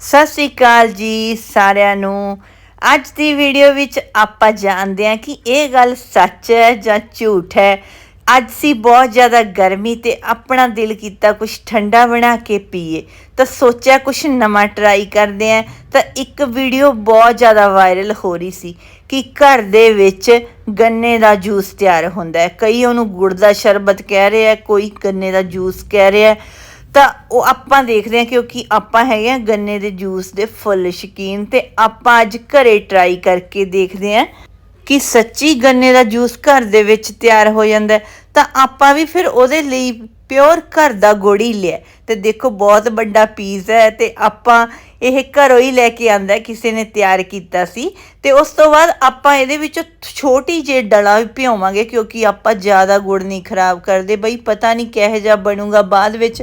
ਸਤਿ ਸ੍ਰੀ ਅਕਾਲ ਜੀ ਸਾਰਿਆਂ ਨੂੰ। ਅੱਜ ਦੀ ਵੀਡੀਓ ਵਿੱਚ ਆਪਾਂ ਜਾਣਦੇ ਹਾਂ ਕਿ ਇਹ ਗੱਲ ਸੱਚ ਹੈ ਜਾਂ ਝੂਠ ਹੈ। ਅੱਜ ਸੀ ਬਹੁਤ ਜ਼ਿਆਦਾ ਗਰਮੀ ਤੇ ਆਪਣਾ ਦਿਲ ਕੀਤਾ ਕੁਝ ਠੰਡਾ ਬਣਾ ਕੇ ਪੀਏ। ਤਾਂ ਸੋਚਿਆ ਕੁਝ ਨਵਾਂ ਟਰਾਈ ਕਰਦੇ ਆਂ ਤਾਂ ਇੱਕ ਵੀਡੀਓ ਬਹੁਤ ਜ਼ਿਆਦਾ ਵਾਇਰਲ ਹੋ ਰਹੀ ਸੀ ਕਿ ਘਰ ਦੇ ਵਿੱਚ ਗੰਨੇ ਦਾ ਜੂਸ ਤਿਆਰ ਹੁੰਦਾ ਹੈ। ਕਈ ਉਹਨੂੰ ਗੁੜ ਦਾ ਸ਼ਰਬਤ ਕਹਿ ਰਿਹਾ ਕੋਈ ਗੰਨੇ ਦਾ ਜੂਸ ਕਹਿ ਰਿਹਾ ਤਾਂ ਉਹ ਆਪਾਂ ਦੇਖਦੇ ਹਾਂ ਕਿਉਂਕਿ ਆਪਾਂ ਹੈਗੇ ਆ ਗੰਨੇ ਦੇ ਜੂਸ ਦੇ ਫੁੱਲ, ਸ਼ੌਕੀਨ ਤੇ ਆਪਾਂ ਅੱਜ ਘਰੇ ਟਰਾਈ ਕਰਕੇ ਦੇਖਦੇ ਹਾਂ ਕਿ ਸੱਚੀ ਗੰਨੇ ਦਾ ਜੂਸ ਘਰ ਦੇ ਵਿੱਚ ਤਿਆਰ ਹੋ ਜਾਂਦਾ ਤਾਂ ਆਪਾਂ ਵੀ ਫਿਰ ਉਹਦੇ ਲਈ ਪਿਓਰ ਘਰ ਦਾ ਗੁੜ ਹੀ ਲਿਆ ਤੇ ਦੇਖੋ ਬਹੁਤ ਵੱਡਾ ਪੀਸ ਹੈ ਤੇ ਆਪਾਂ ਇਹ ਘਰੋਂ ਹੀ ਲੈ ਕੇ ਆਂਦਾ ਕਿਸੇ ਨੇ ਤਿਆਰ ਕੀਤਾ ਸੀ। ਤੇ ਉਸ ਤੋਂ ਬਾਅਦ ਆਪਾਂ ਇਹਦੇ ਵਿੱਚ ਛੋਟੀ ਜਿਹੀ ਡਲਾ ਵੀ ਭਿਓਵਾਂਗੇ ਕਿਉਂਕਿ ਆਪਾਂ ਜ਼ਿਆਦਾ ਗੁੜ ਨਹੀਂ ਖਰਾਬ ਕਰਦੇ। ਬਈ ਪਤਾ ਨਹੀਂ ਕਿਹੋ ਜਿਹਾ ਬਣੂਗਾ, ਬਾਅਦ ਵਿੱਚ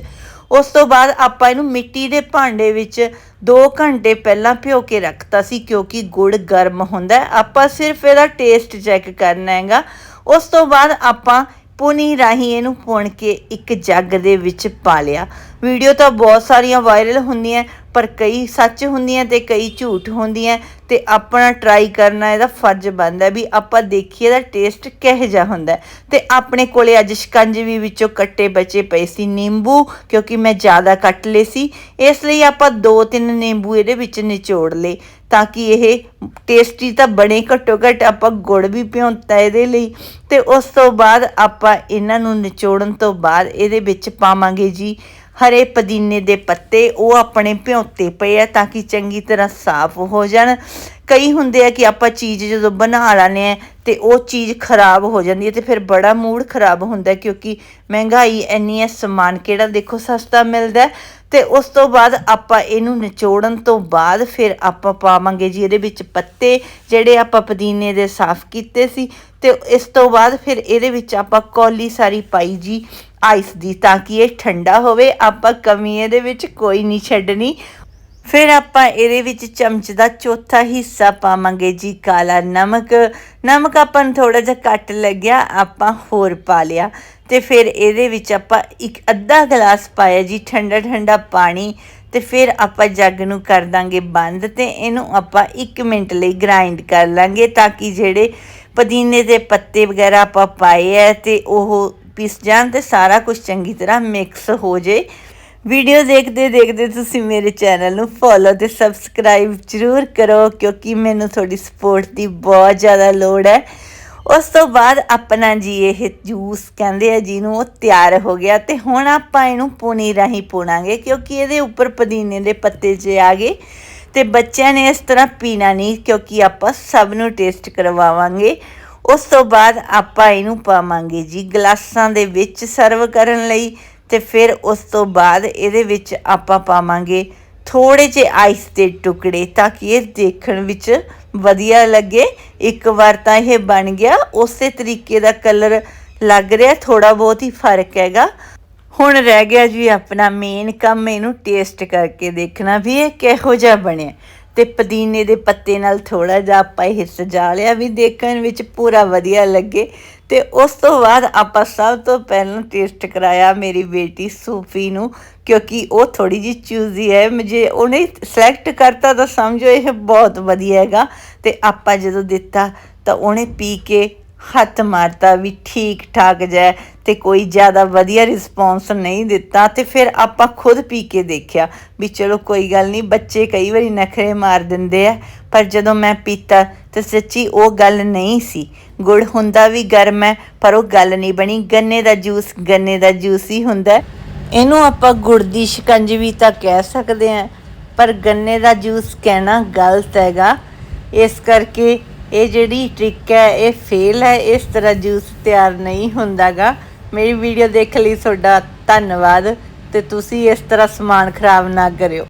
ਉਸ ਤੋਂ ਬਾਅਦ ਆਪਾਂ ਇਹਨੂੰ ਮਿੱਟੀ ਦੇ ਭਾਂਡੇ ਵਿੱਚ 2 ਘੰਟੇ ਪਹਿਲਾਂ ਭਿਓ ਕੇ ਰੱਖਤਾ ਸੀ, ਕਿਉਂਕਿ ਗੁੜ ਗਰਮ ਹੁੰਦਾ ਆਪਾਂ ਸਿਰਫ ਇਹਦਾ ਟੇਸਟ ਚੈੱਕ ਕਰਨਾ ਹੈਗਾ। ਉਸ ਤੋਂ ਬਾਅਦ ਆਪਾਂ ਪੁਨੀ ਰਾਹੀਂ ਇਹਨੂੰ ਪੁਣ ਕੇ ਇੱਕ ਜੱਗ ਦੇ ਵਿੱਚ ਪਾ ਲਿਆ। ਵੀਡੀਓ ਤਾਂ ਬਹੁਤ ਸਾਰੀਆਂ ਵਾਇਰਲ ਹੁੰਦੀਆਂ ਪਰ ਕਈ ਸੱਚ ਹੁੰਦੀਆਂ ਤੇ ਕਈ ਝੂਠ ਹੁੰਦੀਆਂ ਤੇ ਆਪਣਾ ਟਰਾਈ ਕਰਨਾ ਇਹਦਾ ਫਰਜ਼ ਬਣਦਾ ਵੀ ਆਪਾਂ ਦੇਖੀਏ ਇਹਦਾ ਟੇਸਟ ਕਿਹੋ ਜਿਹਾ ਹੁੰਦਾ ਹੈ। ਤੇ ਆਪਣੇ ਕੋਲੇ ਅੱਜ ਸ਼ਿਕੰਜ ਵੀ ਵਿੱਚੋਂ ਕੱਟੇ ਬਚੇ ਪਏ ਸੀ ਨਿੰਬੂ, ਕਿਉਂਕਿ ਮੈਂ ਜ਼ਿਆਦਾ ਕੱਟ ਲਏ ਸੀ ਇਸ ਲਈ ਆਪਾਂ ਦੋ ਤਿੰਨ ਨਿੰਬੂ ਇਹਦੇ ਵਿੱਚ ਨਿਚੋੜ ਲਏ ਤਾਂ ਕਿ ਇਹ ਟੇਸਟੀ ਤਾਂ ਬਣੇ ਘੱਟੋ ਘੱਟ ਆਪਾਂ ਗੁੜ ਵੀ ਭਿਉਂਤਾ ਇਹਦੇ ਲਈ ਤੇ ਉਸ ਤੋਂ ਬਾਅਦ ਆਪਾਂ ਇਹਨਾਂ ਨੂੰ ਨਿਚੋੜਨ ਤੋਂ ਬਾਅਦ ਇਹਦੇ ਵਿੱਚ ਪਾਵਾਂਗੇ ਜੀ ਹਰੇ ਪੁਦੀਨੇ ਦੇ ਪੱਤੇ ਉਹ ਆਪਣੇ ਭਿਉਂਤੇ ਪਏ ਆ ਤਾਂ ਕਿ ਚੰਗੀ ਤਰ੍ਹਾਂ ਸਾਫ਼ ਹੋ ਜਾਣ। ਕਈ ਹੁੰਦੇ ਆ ਕਿ ਆਪਾਂ ਚੀਜ਼ ਜਦੋਂ ਬਣਾ ਲੈਂਦੇ ਆ ਤੇ ਉਹ ਚੀਜ਼ ਖਰਾਬ ਹੋ ਜਾਂਦੀ ਹੈ ਤੇ ਫਿਰ ਬੜਾ ਮੂਡ ਖਰਾਬ ਹੁੰਦਾ ਕਿਉਂਕਿ ਮਹਿੰਗਾਈ ਇੰਨੀ ਹੈ, ਸਮਾਨ ਕਿਹੜਾ ਦੇਖੋ ਸਸਤਾ ਮਿਲਦਾ ਹੈ ਤੇ ਉਸ ਤੋਂ ਬਾਅਦ ਆਪਾਂ ਇਹਨੂੰ ਨਿਚੋੜਨ ਤੋਂ ਬਾਅਦ ਫਿਰ ਆਪਾਂ ਪਾਵਾਂਗੇ ਜੀ ਇਹਦੇ ਵਿੱਚ ਪੱਤੇ ਜਿਹੜੇ ਆਪਾਂ ਪੁਦੀਨੇ ਦੇ ਸਾਫ਼ ਕੀਤੇ ਸੀ ਤੇ ਇਸ ਤੋਂ ਬਾਅਦ ਫਿਰ ਇਹਦੇ ਵਿੱਚ ਆਪਾਂ ਕੌਲੀ ਸਾਰੀ ਪਾਈ ਜੀ ਆਈਸ ਦੀ ਤਾਂ ਕਿ ਇਹ ਠੰਡਾ ਹੋਵੇ, ਆਪਾਂ ਕਮੀ ਇਹਦੇ ਵਿੱਚ ਕੋਈ ਨਹੀਂ ਛੱਡਣੀ। ਫਿਰ ਆਪਾਂ ਇਹਦੇ ਵਿੱਚ ਚਮਚ ਦਾ ਚੌਥਾ ਹਿੱਸਾ ਪਾਵਾਂਗੇ ਜੀ, ਕਾਲਾ ਨਮਕ। ਨਮਕ ਆਪਾਂ ਨੂੰ ਥੋੜਾ ਜਿਹਾ ਘੱਟ ਲੱਗਿਆ, ਆਪਾਂ ਹੋਰ ਪਾ ਲਿਆ। ਤੇ ਫਿਰ ਇਹਦੇ ਵਿੱਚ ਆਪਾਂ ਇੱਕ ਅੱਧਾ ਗਲਾਸ ਪਾਇਆ ਜੀ ਠੰਡਾ ਠੰਡਾ ਪਾਣੀ। ਤੇ ਫਿਰ ਆਪਾਂ ਜੱਗ ਨੂੰ ਕਰ ਦਾਂਗੇ ਬੰਦ ਤੇ ਇਹਨੂੰ ਆਪਾਂ 1 ਮਿੰਟ ਲਈ ਗ੍ਰਾਈਂਡ ਕਰ ਲਾਂਗੇ ਤਾਂ ਕਿ ਜਿਹੜੇ ਪੁਦੀਨੇ ਦੇ ਪੱਤੇ ਵਗੈਰਾ ਆਪਾਂ ਪਾਏ ਐ ਤੇ ਉਹ ਪਿਸ ਜਾਣ ਤੇ ਸਾਰਾ ਕੁਝ ਚੰਗੀ ਤਰ੍ਹਾਂ ਮਿਕਸ ਹੋ ਜੇ। ਵੀਡੀਓ ਦੇਖਦੇ ਦੇਖਦੇ ਤੁਸੀਂ ਮੇਰੇ ਚੈਨਲ ਨੂੰ ਫੋਲੋ ਤੇ ਸਬਸਕ੍ਰਾਈਬ ਜ਼ਰੂਰ ਕਰੋ, ਕਿਉਂਕਿ ਮੈਨੂੰ ਤੁਹਾਡੀ ਸਪੋਰਟ ਦੀ ਬਹੁਤ ਜ਼ਿਆਦਾ ਲੋੜ ਹੈ। ਉਸ ਤੋਂ ਬਾਅਦ ਆਪਣਾ ਜੀ ਇਹ ਜੂਸ ਕਹਿੰਦੇ ਆ, ਜਿਹਨੂੰ ਉਹ ਤਿਆਰ ਹੋ ਗਿਆ ਤੇ ਹੁਣ ਆਪਾਂ ਇਹਨੂੰ ਪੂਣੀ ਰਾਹੀਂ ਪੂਣਾਂਗੇ, ਕਿਉਂਕਿ ਇਹਦੇ ਉੱਪਰ ਪੁਦੀਨੇ ਦੇ ਪੱਤੇ ਜੇ ਆ ਗਏ ਤੇ ਬੱਚਿਆਂ ਨੇ ਇਸ ਤਰ੍ਹਾਂ ਪੀਣਾ ਨਹੀਂ, ਕਿਉਂਕਿ ਆਪਾਂ ਸਭ ਨੂੰ ਟੇਸਟ ਕਰਵਾਵਾਂਗੇ। ਉਸ ਤੋਂ ਬਾਅਦ ਆਪਾਂ ਇਹਨੂੰ ਪਾਵਾਂਗੇ ਜੀ ਗਲਾਸਾਂ ਦੇ ਵਿੱਚ ਸਰਵ ਕਰਨ ਲਈ। ਤੇ ਫਿਰ ਉਸ ਤੋਂ ਬਾਅਦ ਇਹਦੇ ਵਿੱਚ ਆਪਾਂ ਪਾਵਾਂਗੇ ਥੋੜੇ ਜਿਹੇ ਆਈਸ ਦੇ ਟੁਕੜੇ ਤਾਂ ਕਿ ਇਹ ਦੇਖਣ ਵਿੱਚ ਵਧੀਆ ਲੱਗੇ। ਇੱਕ ਵਾਰ ਤਾਂ ਇਹ ਬਣ ਗਿਆ। ਉਸੇ ਤਰੀਕੇ ਦਾ ਕਲਰ ਲੱਗ ਰਿਹਾ। ਥੋੜਾ ਬਹੁਤ ਹੀ ਫ਼ਰਕ ਹੈਗਾ। ਹੁਣ ਰਹਿ ਗਿਆ ਜੀ ਆਪਣਾ ਮੇਨ ਕੰਮ। ਇਹਨੂੰ ਟੇਸਟ ਕਰਕੇ ਦੇਖਣਾ ਵੀ ਇਹ ਕਿਹੋ ਜਿਹਾ ਬਣਿਆ। ਤੇ ਪੁਦੀਨੇ ਦੇ ਪੱਤੇ ਨਾਲ ਥੋੜਾ ਜਿਹਾ ਆਪਾਂ ਇਹ ਸਜਾ ਲਿਆ, ਵੀ ਦੇਖਣ ਵਿੱਚ ਪੂਰਾ ਵਧੀਆ ਲੱਗੇ। ਤੇ ਉਸ ਤੋਂ ਬਾਅਦ ਆਪਾਂ ਸਭ ਤੋਂ ਪਹਿਲਾਂ ਟੇਸਟ ਕਰਾਇਆ ਮੇਰੀ ਬੇਟੀ ਸੂਫੀ ਨੂੰ, ਕਿਉਂਕਿ ਉਹ ਥੋੜੀ ਜੀ ਚੂਜ਼ੀ ਹੈ। ਮੁਝੇ ਉਹਨੇ ਸਿਲੈਕਟ ਕਰਤਾ ਤਾਂ ਸਮਝੋ ਇਹ ਬਹੁਤ ਵਧੀਆ ਹੈਗਾ। ਤੇ ਆਪਾਂ ਜਦੋਂ ਦਿੱਤਾ ਤਾਂ ਉਹਨੇ ਪੀ ਕੇ ਹੱਥ ਮਾਰਤਾ ਵੀ ਠੀਕ ਠਾਕ ਜੈ ਤੇ ਕੋਈ ਜ਼ਿਆਦਾ ਵਧੀਆ ਰਿਸਪੌਂਸ ਨਹੀਂ ਦਿੱਤਾ ਤੇ ਫਿਰ ਆਪਾਂ ਖੁਦ ਪੀ ਕੇ ਦੇਖਿਆ ਵੀ ਚਲੋ ਕੋਈ ਗੱਲ ਨਹੀਂ, ਬੱਚੇ ਕਈ ਵਾਰੀ ਨਖਰੇ ਮਾਰ ਦਿੰਦੇ ਆ, ਪਰ ਜਦੋਂ ਮੈਂ ਪੀਤਾ ਤੇ ਸੱਚੀ ਉਹ ਗੱਲ ਨਹੀਂ ਸੀ। ਗੁੜ ਹੁੰਦਾ ਵੀ ਗਰਮ ਹੈ, ਪਰ ਉਹ ਗੱਲ ਨਹੀਂ ਬਣੀ। ਗੰਨੇ ਦਾ ਜੂਸ, ਗੰਨੇ ਦਾ ਜੂਸ ਹੀ ਹੁੰਦਾ ਇਹਨੂੰ ਆਪਾਂ ਗੁੜ ਦੀ ਸ਼ਿਕੰਜਵੀ ਤਾਂ ਕਹਿ ਸਕਦੇ ਹਾਂ, ਪਰ ਗੰਨੇ ਦਾ ਜੂਸ ਕਹਿਣਾ ਗਲਤ ਹੈਗਾ। ਇਸ ਕਰਕੇ ਇਹ ਜਿਹੜੀ ਟ੍ਰਿਕ ਹੈ, ਇਹ ਫੇਲ ਹੈ, ਇਸ ਤਰ੍ਹਾਂ ਜੂਸ ਤਿਆਰ ਨਹੀਂ ਹੁੰਦਾਗਾ। ਮੇਰੀ ਵੀਡੀਓ ਦੇਖਣ ਲਈ, ਤੁਹਾਡਾ ਧੰਨਵਾਦ ਤੇ ਤੁਸੀਂ ਇਸ ਤਰ੍ਹਾਂ ਸਮਾਨ ਖਰਾਬ ਨਾ ਕਰਿਓ।